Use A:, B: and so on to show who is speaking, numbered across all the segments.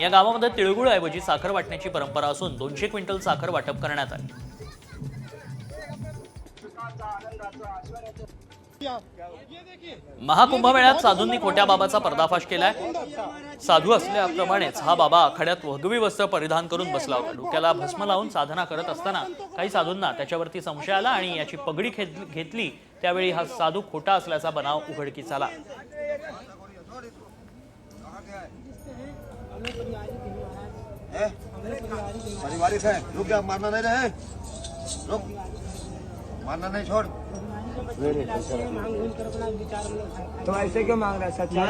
A: या गावामध्ये तिळगुळऐवजी साखर वाटण्याची परंपरा असून दोनशे क्विंटल साखर वाटप करण्यात आली. महाकुंभमेळ्यात साधूंनी खोट्या बाबाचा पर्दाफाश केलाय. साधू असल्याप्रमाणेच हा बाबा आखाड्यात वगवी वस्त्र परिधान करून बसला होता. डोक्याला भस्म लावून साधना करत असताना काही साधूंना त्याच्यावरती संशय आला आणि याची पगडी घेतली. त्यावेळी हा साधू खोटा असल्याचा बनाव उघडकीस आला.
B: पारिवारिक है। रुक जा मारना नहीं रहे। रुक। मारना नहीं छोड़।
C: तो ऐसे क्यों मांग रहा है सच्चा?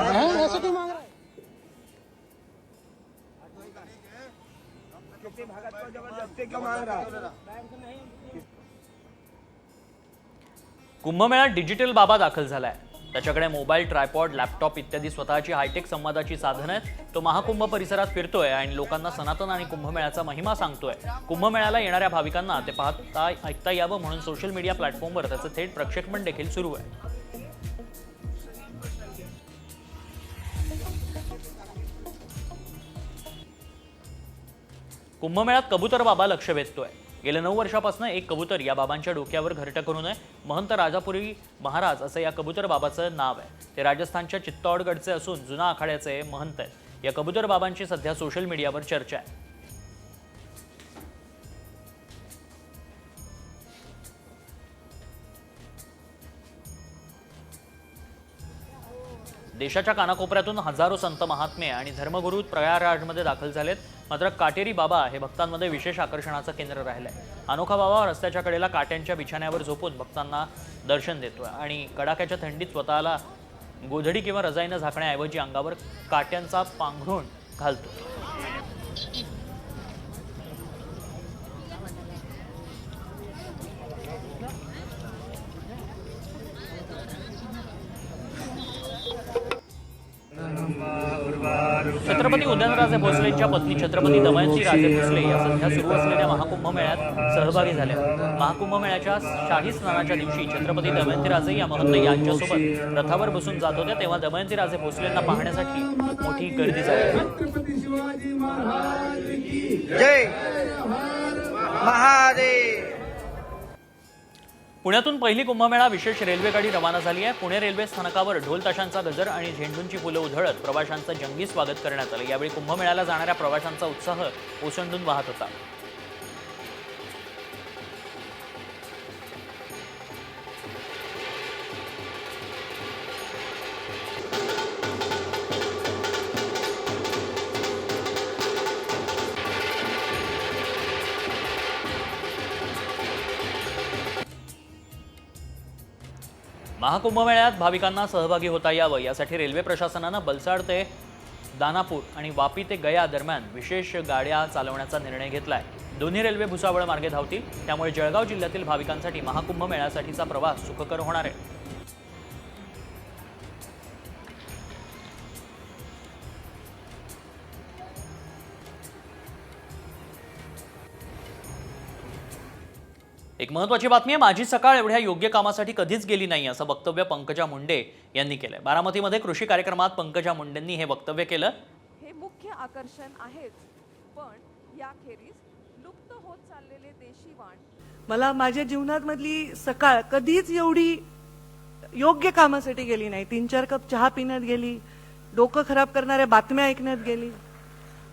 C: किसी भगत को ज़बरदस्ती क्यों मांग रहा है?
A: कुंभमेळ्यात डिजिटल बाबा दाखल झालाय। त्याच्याकडे मोबाईल ट्रायपॉड लॅपटॉप इत्यादी स्वतःची हायटेक संवादाची साधनं आहेत. तो महाकुंभ परिसरात फिरतोय आणि लोकांना सनातन आणि कुंभमेळ्याचा महिमा सांगतोय. कुंभमेळ्याला येणाऱ्या भाविकांना ते पाहता ऐकता यावं म्हणून सोशल मीडिया प्लॅटफॉर्मवर त्याचं थेट प्रक्षेपण देखील सुरू आहे. कुंभमेळ्यात कबूतर बाबा लक्ष वेधतोय. गेल्या नऊ वर्षापासून एक कबूतर या बाबांच्या डोक्यावर घरटं करून आहे महंत राजापुरी महाराज असं या कबूतर बाबाचं नाव आहे. ते राजस्थानच्या चित्तौडगडचे असून जुना आखाड्याचे महंत आहेत. या कबूतर बाबांची सध्या सोशल मीडियावर चर्चा आहे. देशाच्या कानाकोपऱ्यातून हजारो संत महात्मे आणि धर्मगुरू प्रयागराजमध्ये दाखल झालेत. मात्र काटेरी बाबा हे भक्तांमध्ये विशेष आकर्षणाचं केंद्र राहिलंय. अनोखा बाबा रस्त्याच्या कडेला काट्यांच्या बिछाण्यावर झोपून भक्तांना दर्शन देतोय आणि कडाक्याच्या थंडीत स्वतःला गोधडी किंवा रजाईनं झाकण्याऐवजी अंगावर काट्यांचा पांघरूण घालतो. छत्रपती उदयनराजे भोसलेंच्या पत्नी छत्रपती दमयंती राजे भोसले या सध्या सुरू असलेल्या महाकुंभ मेळ्यात सहभागी झाल्या. महाकुंभ मेळ्याच्या शाही स्नानाच्या दिवशी छत्रपती दमयंती राजे या महंत यांच्यासोबत रथावर बसून जात होत्या तेव्हा दमयंती राजे भोसलेंना पाहण्यासाठी मोठी गर्दी झाली.
C: जय महादेव.
A: पुण्यातून पहिली कुंभमेळा विशेष रेल्वे गाडी रवाना झाली आहे. पुणे रेल्वे स्थानकावर ढोल ताशांचा गजर आणि झेंडूंची फुलं उधळत प्रवाशांचं जंगी स्वागत करण्यात आलं. यावेळी कुंभमेळ्याला जाणाऱ्या प्रवाशांचा उत्साह ओसंडून वाहत होता. महाकुंभमेळ्यात भाविकांना सहभागी होता यावं यासाठी रेल्वे प्रशासनानं बलसाड ते दानापूर आणि वापी ते गया दरम्यान विशेष गाड्या चालवण्याचा निर्णय घेतलाय. दोन्ही रेल्वे भुसावळ मार्गे धावतील त्यामुळे जळगाव जिल्ह्यातील भाविकांसाठी महाकुंभ मेळ्यासाठीचा प्रवास सुखकर होणार आहे. एक महत्वाची बातमी आहे माझी सकाळ एवढ्या योग्य कामासाठी कधीच गेली नाही असं वक्तव्य पंकजा मुंडे यांनी केलंय. बारामतीमध्ये कृषी कार्यक्रमात पंकजा मुंडेंनी हे वक्तव्य केलं.
D: हे मुख्य आकर्षण आहेच पण याखेरीज लुप्त होत चाललेले देशी वाण.
E: मला माझ्या जीवनामधली सकाळ कधीच एवढी योग्य कामासाठी गेली नाही. तीन चार कप चहा पिण्यात गेली डोकं खराब करणाऱ्या बातम्या ऐकण्यात गेली.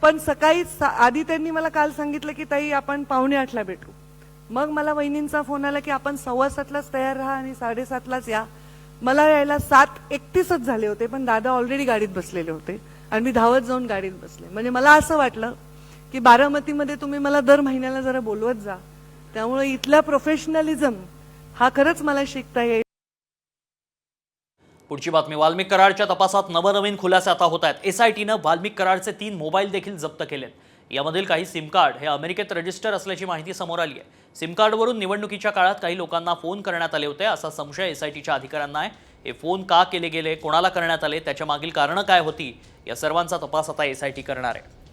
E: पण सकाळी सा- आधी त्यांनी मला काल सांगितलं की ताई आपण पावणे आठला भेटू. मग मला वहिनींचा फोन आला की आपण सव्वा सातलाच तयार राहा आणि साडेसातलाच या. मला यायला सात एकतीसच झाले होते पण दादा ऑलरेडी गाडीत बसलेले होते आणि मी धावत जाऊन गाडीत बसले. म्हणजे मला असं वाटलं की बारामतीमध्ये तुम्ही मला दर महिन्याला जरा बोलवत जा. त्यामुळे इथला प्रोफेशनलिझम हा खरंच मला शिकता येईल.
A: पुढची बातमी वाल्मिक कराडच्या तपासात नवनवीन खुलासे आता होत आहेत एस आय टीनं वाल्मिक कराडचे तीन मोबाईल देखील जप्त केलेत. यामधील काही सिम कार्ड हे अमेरिकेत रजिस्टर असल्याची माहिती समोर आली आहे. सिम कार्डवरून निवडणुकीच्या काळात काही लोकांना फोन करण्यात आले होते असा संशय एस आय टीच्या अधिकाऱ्यांना आहे. हे फोन का केले गेले कोणाला करण्यात आले त्याच्या मागील कारणं काय होती या सर्वांचा तपास आता एस आय टी करणार आहे.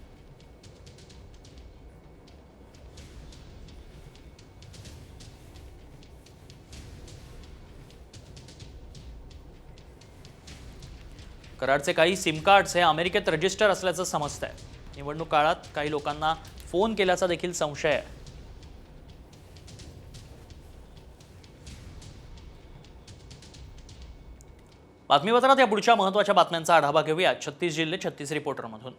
A: कराडचे काही सिम कार्ड्स हे अमेरिकेत रजिस्टर असल्याचं समजतंय. निवडणूक काळात काही लोकांना फोन केल्याचा देखील संशय आहे. बातमीपत्रात या पुढच्या महत्त्वाच्या बातम्यांचा आढावा घेऊया छत्तीस जिल्हे छत्तीस रिपोर्टरमधून.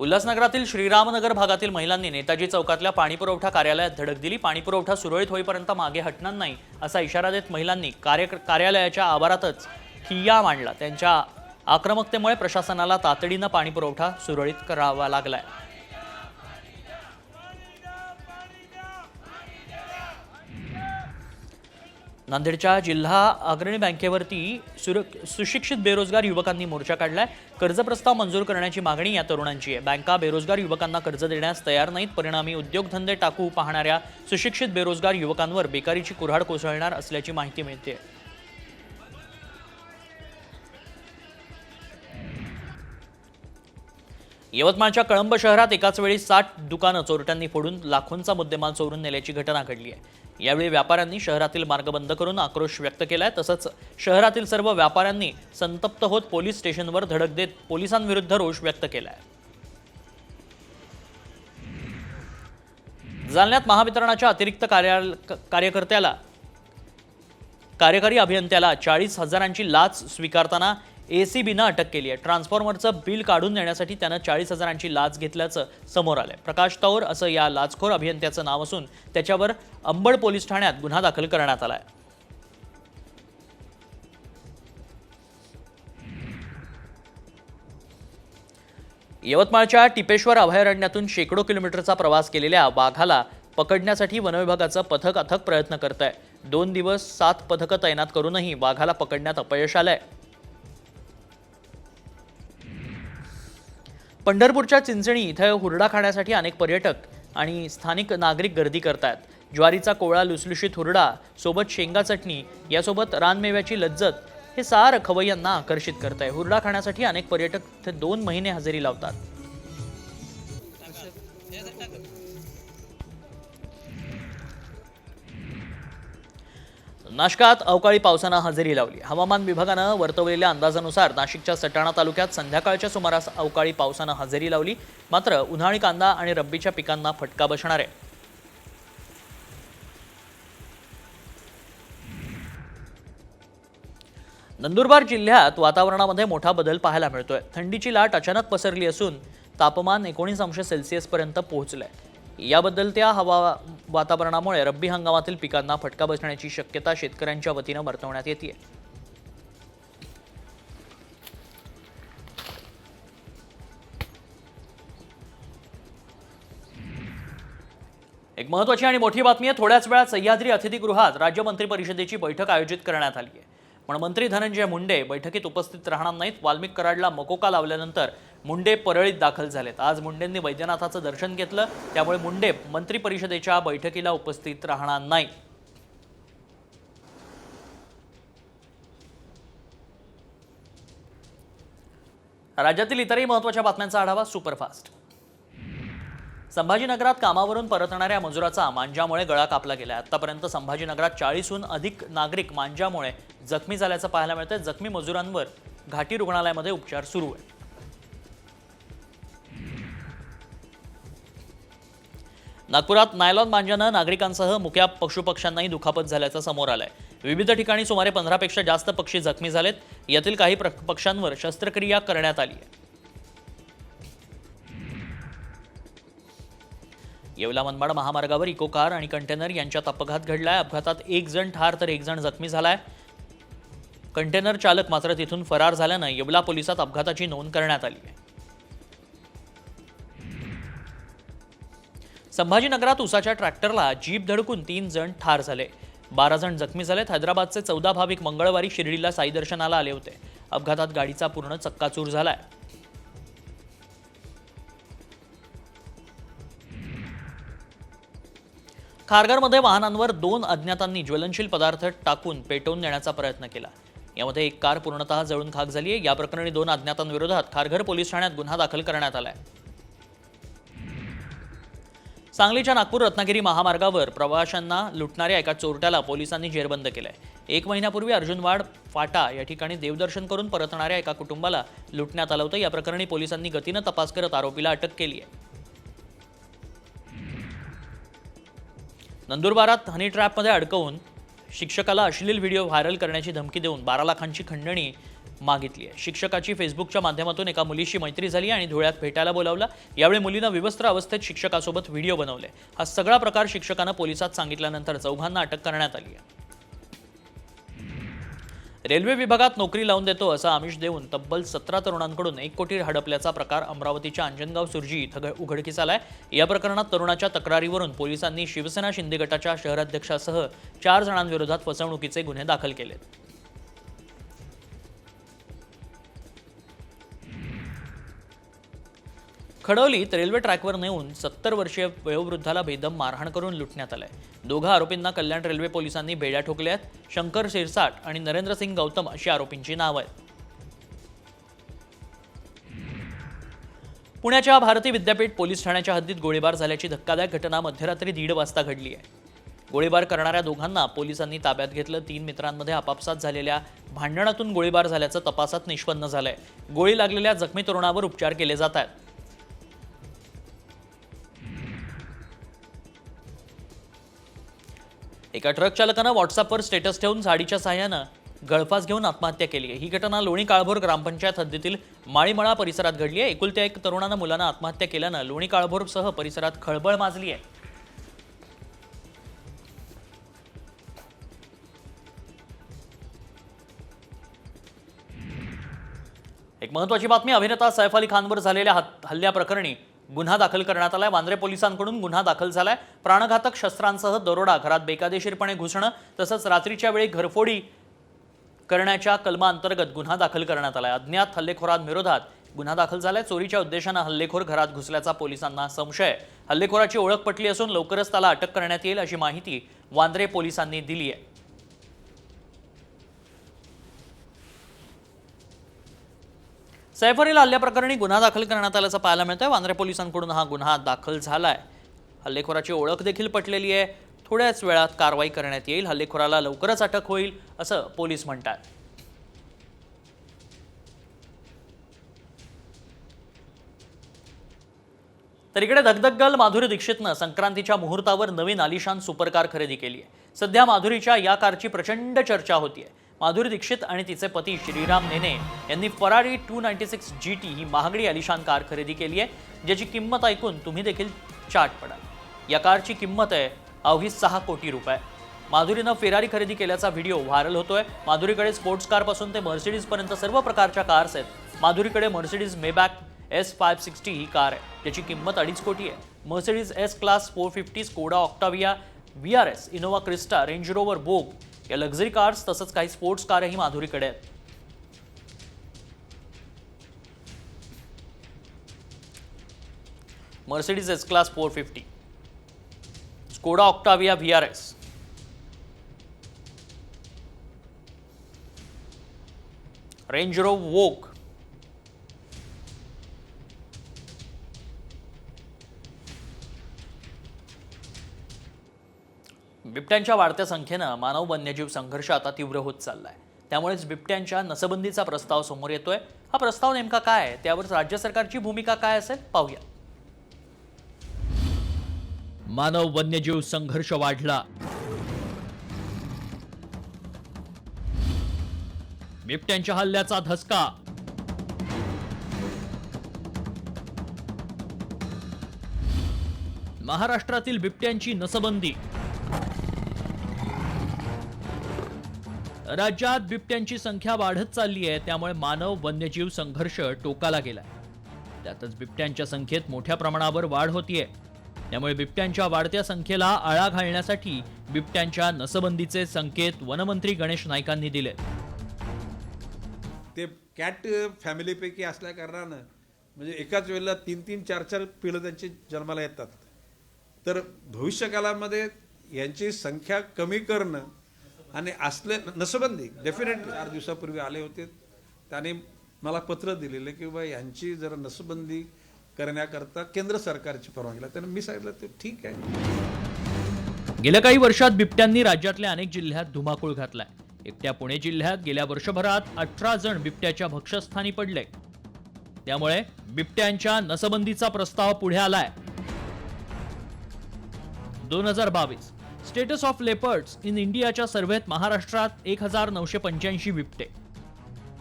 A: उल्हासनगरातील श्रीरामनगर भागातील महिलांनी नेताजी चौकातल्या पाणीपुरवठा कार्यालयात धडक दिली. पाणीपुरवठा सुरळीत होईपर्यंत मागे हटणार नाही असा इशारा देत महिलांनी कार्य कार्यालयाच्या आवारातच ठिय्या मांडला. त्यांच्या आक्रमकतेमुळे प्रशासनाला तातडीनं पाणीपुरवठा सुरळीत करावा लागलाय. नांदेडच्या जिल्हा अग्रणी बँकेवरती सुर सुशिक्षित बेरोजगार युवकांनी मोर्चा काढलाय. कर्ज प्रस्ताव मंजूर करण्याची मागणी या तरुणांची आहे. बँका बेरोजगार युवकांना कर्ज देण्यास तयार नाहीत. परिणामी उद्योगधंदे टाकू पाहणाऱ्या सुशिक्षित बेरोजगार युवकांवर बेकारीची कुऱ्हाड कोसळणार असल्याची माहिती मिळते यवतमाळच्या कळंब शहरात एकाच वेळी साठ दुकानं चोरट्यांनी फोडून लाखोंचा मुद्देमाल चोरून नेल्याची घटना घडली आहे. यावेळी व्यापाऱ्यांनी शहरातील मार्ग बंद करून आक्रोश व्यक्त केला आहे तसंच शहरातील सर्व व्यापाऱ्यांनी संतप्त होत पोलीस स्टेशनवर धडक देत पोलिसांविरुद्ध रोष व्यक्त केलाय. जालन्यात महावितरणाच्या अतिरिक्त कार्या कार्यकर्त्याला कार्यकारी अभियंत्याला चाळीस हजारांची लाच स्वीकारताना ए सी बीनं अटक केली आहे. ट्रान्सफॉर्मरचं बिल काढून देण्यासाठी त्यानं चाळीस हजारांची लाच घेतल्याचं समोर आलंय. प्रकाश तौर असं या लाचखोर अभियंत्याचं नाव असून त्याच्यावर अंबड पोलीस ठाण्यात गुन्हा दाखल करण्यात आला आहे यवतमाळच्या टिपेश्वर अभयारण्यातून शेकडो किलोमीटरचा प्रवास केलेल्या वाघाला पकडण्यासाठी वनविभागाचं पथक अथक प्रयत्न करत आहे दोन दिवस सात पथकं तैनात करूनही वाघाला पकडण्यात अपयश आलं आहे पंढरपूरच्या चिंचणी इथं हुरडा खाण्यासाठी अनेक पर्यटक आणि स्थानिक नागरिक गर्दी करतात ज्वारीचा कोवळा लुसलुशीत हुरडा सोबत शेंगा चटणी यासोबत रानमेव्याची लज्जत हे सार खवय्यांना आकर्षित करत आहे हुरडा खाण्यासाठी अनेक पर्यटक इथे दोन महिने हजेरी लावतात. नाशकात अवकाळी पावसानं हजेरी लावली. हवामान विभागानं वर्तवलेल्या अंदाजानुसार नाशिकच्या सटाणा तालुक्यात संध्याकाळच्या सुमारास अवकाळी पावसानं हजेरी लावली. मात्र उन्हाळी कांदा आणि रब्बीच्या पिकांना फटका बसणार आहे. नंदुरबार जिल्ह्यात वातावरणामध्ये मोठा बदल पाहायला मिळतोय. थंडीची लाट अचानक पसरली असून तापमान एकोणीस अंश सेल्सिअसपर्यंत पोहोचलं आहे याबद्दल त्या हवा वातावरणामुळे रब्बी हंगामातील पिकांना फटका बसण्याची शक्यता शेतकऱ्यांच्या वतीनं वर्तवण्यात येते एक महत्वाची आणि मोठी बातमी आहे थोड्याच वेळात सह्याद्री अतिथीगृहात राज्य मंत्री परिषदेची बैठक आयोजित करण्यात आली आहे. पण मंत्री धनंजय मुंडे बैठकीत उपस्थित राहणार नाहीत वाल्मिक कराडला मकोका लावल्यानंतर मुंडे परळीत दाखल झालेत. आज मुंडेंनी वैद्यनाथाचं दर्शन घेतलं त्यामुळे मुंडे मंत्री परिषदेच्या बैठकीला उपस्थित राहणार नाही. राज्यातील इतरही महत्त्वाच्या बातम्यांचा आढावा सुपरफास्ट. संभाजीनगरात कामावरून परतणाऱ्या मजुराचा मांजामुळे गळा कापला गेला आतापर्यंत संभाजीनगरात चाळीसहून अधिक नागरिक मांजामुळे जखमी झाल्याचं पाहायला मिळतंय. जखमी मजुरांवर घाटी रुग्णालयामध्ये उपचार सुरू आहे नागपुरात नायलॉन मांजानं नागरिकांसह मुख्या पशुपक्ष्यांनाही दुखापत झाल्याचं समोर आलंय. विविध ठिकाणी सुमारे पंधरापेक्षा जास्त पक्षी जखमी झालेत. यातील काही प्र- पक्ष्यांवर शस्त्रक्रिया करण्यात आली आहे. येवला मनमाड महामार्गावर इको कार आणि कंटेनर यांच्यात अपघात घडलाय. अपघातात एक जण ठार तर एक जण जखमी झालाय. कंटेनर चालक मात्र तिथून फरार झाल्यानं येवला पोलिसात अपघाताची नोंद करण्यात आली आहे. संभाजीनगरात उसाच्या ट्रॅक्टरला जीप धडकून तीन जण ठार झाले. बारा जण जखमी झालेत. हैदराबादचे चौदा भाविक मंगळवारी शिर्डीला साई दर्शनाला आले होते. अपघातात गाडीचा पूर्ण चक्काचूर झालाय. खारघरमध्ये वाहनांवर दोन अज्ञातांनी ज्वलनशील पदार्थ टाकून पेटवून देण्याचा प्रयत्न केला. यामध्ये एक कार पूर्णतः जळून खाक झाली आहे या प्रकरणी दोन अज्ञातांविरोधात खारघर पोलीस ठाण्यात गुन्हा दाखल करण्यात आलाय. सांगलीच्या नागपूर रत्नागिरी महामार्गावर प्रवाशांना लुटणाऱ्या एका चोरट्याला पोलिसांनी जेरबंद आहे एक महिन्यापूर्वी अर्जुनवाड फाटा या ठिकाणी देवदर्शन करून परतणाऱ्या एका कुटुंबाला लुटण्यात आलं होतं. या प्रकरणी पोलिसांनी गतीनं तपास करत आरोपीला अटक केली आहे. नंदुरबारात हनी ट्रॅपमध्ये अडकवून शिक्षकाला अश्लील व्हिडिओ व्हायरल करण्याची धमकी देऊन बारा लाखांची खंडणी मागितली आहे. शिक्षकाची फेसबुकच्या माध्यमातून एका मुलीशी मैत्री झाली आणि धुळ्यात भेटायला बोलावला. यावेळी मुलीनं विवस्त्र अवस्थेत शिक्षकासोबत व्हिडिओ बनवले. हा सगळा प्रकार शिक्षकानं पोलिसात सांगितल्यानंतर चौघांना अटक करण्यात आली आहे. रेल्वे विभागात नोकरी लावून देतो असं आमिष देऊन तब्बल सतरा तरुणांकडून एक कोटी हडपल्याचा प्रकार अमरावतीच्या अंजनगाव सुरजी इथं घ- उघडकीस आलाय. या प्रकरणात तरुणाच्या तक्रारीवरून पोलिसांनी शिवसेना शिंदे गटाच्या शहराध्यक्षासह चार जणांविरोधात फसवणुकीचे गुन्हे दाखल केलेत. खडवलीत रेल्वे ट्रॅकवर नेऊन सत्तर वर्षीय वयोवृद्धाला बेदम मारहाण करून लुटण्यात आलंय. दोघा आरोपींना कल्याण रेल्वे पोलिसांनी बेड्या ठोकल्या आहेत शंकर शिरसाट आणि नरेंद्र सिंग गौतम अशी आरोपींची नावं आहेत. पुण्याच्या भारती विद्यापीठ पोलीस ठाण्याच्या हद्दीत गोळीबार झाल्याची धक्कादायक घटना मध्यरात्री दीड वाजता घडली आहे. गोळीबार करणाऱ्या दोघांना पोलिसांनी ताब्यात घेतलं. तीन मित्रांमध्ये आपापसात झालेल्या भांडणातून गोळीबार झाल्याचं तपासात निष्पन्न झालंय. गोळी लागलेल्या जखमी तरुणावर उपचार केले जात आहेत. एका ट्रक चालकानं व्हॉट्सअपवर स्टेटस ठेवून साडीच्या सहाय्यानं गळफास घेऊन आत्महत्या केली आहे. ही घटना लोणी काळभोर ग्रामपंचायत हद्दीतील माळीमळा परिसरात घडली आहे. एकुलत्या एक तरुणानं मुलानं आत्महत्या केल्यानं लोणी काळभोरसह परिसरात खळबळ माजली आहे. एक महत्वाची बातमी अभिनेता सैफ अली खानवर झालेल्या हल्ल्याप्रकरणी गुन्हा दाखल करण्यात आलाय. वांद्रे पोलिसांकडून गुन्हा दाखल झालाय. प्राणघातक शस्त्रांसह दरोडा घरात बेकायदेशीरपणे घुसणं तसंच रात्रीच्या वेळी घरफोडी करण्याच्या कलमाअंतर्गत गुन्हा दाखल करण्यात आलाय. अज्ञात हल्लेखोरांविरोधात गुन्हा दाखल झालाय. चोरीच्या उद्देशानं हल्लेखोर घरात घुसल्याचा पोलिसांना संशय. हल्लेखोराची ओळख पटली असून लवकरच त्याला अटक करण्यात येईल अशी माहिती वांद्रे पोलिसांनी दिली आहे सैफरीला हल्ल्याप्रकरणी गुन्हा दाखल करण्यात आल्याचं पाहायला मिळतंय. वांद्रे पोलिसांकडून हा गुन्हा दाखल झालाय. हल्लेखोराची ओळख देखील पटलेली आहे. थोड्याच वेळात कारवाई करण्यात येईल. हल्लेखोराला लवकरच अटक होईल असं पोलीस म्हणतात. तर इकडे धगधगल माधुरी दीक्षितनं संक्रांतीच्या मुहूर्तावर नवीन आलिशान सुपरकार खरेदी केली आहे. सध्या माधुरीच्या या कारची प्रचंड चर्चा होतीये. माधुरी दीक्षित आणि तिचे पती श्रीराम नेने यांनी Ferrari two ninety six G T ही महागडी आलिशान कार खरेदी केली आहे ज्याची किंमत ऐकून तुम्ही देखील चाट पडाल या कारची किंमत आहे अवघी सहा कोटी रुपये. माधुरीनं फेरारी खरेदी केल्याचा व्हिडिओ व्हायरल होतोय. माधुरीकडे स्पोर्ट्स कारपासून ते मर्सिडीजपर्यंत सर्व प्रकारच्या कार्स आहेत. माधुरीकडे Mercedes Maybach S five sixty ही कार आहे ज्याची किंमत अडीच कोटी आहे. Mercedes S class four fifty Skoda Octavia V R S Innova Crysta Range Rover Vogue या लक्झरी कार्स तसंच काही स्पोर्ट्स कारही माधुरीकडे आहेत. Mercedes S class four fifty Skoda Octavia V R S Range rover vogue बिबट्यांच्या वाढत्या संख्येनं मानव वन्यजीव संघर्ष आता तीव्र होत चाललाय. त्यामुळेच बिबट्यांच्या नसबंदीचा प्रस्ताव समोर येतोय. हा प्रस्ताव नेमका काय आहे? त्यावर राज्य सरकारची भूमिका काय असेल? पाहूया. मानव वन्यजीव संघर्ष वाढला. बिबट्यांच्या हल्ल्याचा धसका. महाराष्ट्रातील बिबट्यांची नसबंदी. राज्यात बिबट्यांची संख्या वाढत चालली आहे त्यामुळे मानव वन्यजीव संघर्ष टोकाला गेलाय. त्यातच बिबट्यांच्या संख्येत मोठ्या प्रमाणावर वाढ होतीये. त्यामुळे बिबट्यांच्या वाढत्या संख्येला आळा घालण्यासाठी बिबट्यांच्या नसबंदीचे संकेत वनमंत्री गणेश नाईकांनी दिले
F: ते कॅट फॅमिलीपैकी असल्या कारणानं म्हणजे एकाच वेळेला तीन तीन चार चार पिढं त्यांची जन्माला येतात. तर भविष्यकालामध्ये यांची संख्या कमी करणं आणि असले नसबंदी डेफिनेटली चार दिवसापूर्वी आले होते. त्याने मला पत्र दिलेलं की बाबा यांची जरा नसबंदी करण्याकरता केंद्र सरकारची परवानगी लागते. मी सांगितलं ते ठीक आहे.
A: गेल्या काही वर्षात बिबट्यांनी राज्यातल्या अनेक जिल्ह्यात धुमाकूळ घातलाय. एकट्या पुणे जिल्ह्यात गेल्या वर्षभरात अठरा जण बिबट्याच्या भक्षस्थानी पडले. त्यामुळे बिबट्यांच्या नसबंदीचा प्रस्ताव पुढे आलाय. दोन हजार बावीस. स्टेटस ऑफ लेपर्ड्स इन इंडियाच्या सर्व्हेत महाराष्ट्रात एक हजार नऊशे पंच्याऐंशी बिबटे.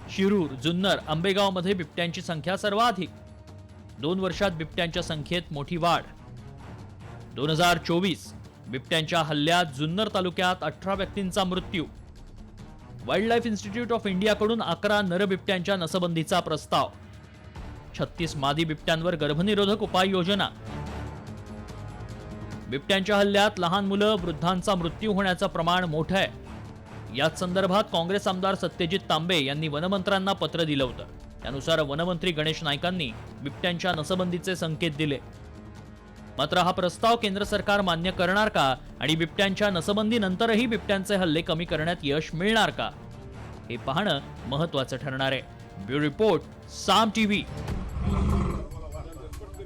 A: शिरूर जुन्नर आंबेगावमध्ये बिबट्यांची संख्या सर्वाधिक. दोन वर्षात बिबट्यांच्या संख्येत मोठी वाढ. दोन हजार चोवीस बिबट्यांच्या हल्ल्यात जुन्नर तालुक्यात अठरा व्यक्तींचा मृत्यू. वाईल्ड लाईफ इन्स्टिट्यूट ऑफ इंडियाकडून अकरा नर बिबट्यांच्या नसबंदीचा प्रस्ताव. छत्तीस मादी बिबट्यांवर गर्भनिरोधक उपाययोजना. बिबट्यांच्या हल्ल्यात लहान मुलं वृद्धांचा मृत्यू होण्याचं प्रमाण मोठं आहे. याच संदर्भात काँग्रेस आमदार सत्यजित तांबे यांनी वनमंत्र्यांना पत्र दिलं होतं. त्यानुसार वनमंत्री गणेश नाईकांनी बिबट्यांच्या नसबंदीचे संकेत दिले. मात्र हा प्रस्ताव केंद्र सरकार मान्य करणार का आणि बिबट्यांच्या नसबंदीनंतरही बिबट्यांचे हल्ले कमी करण्यात यश मिळणार का? हे पाहणं महत्वाचं ठरणार आहे. Bureau report Saam TV.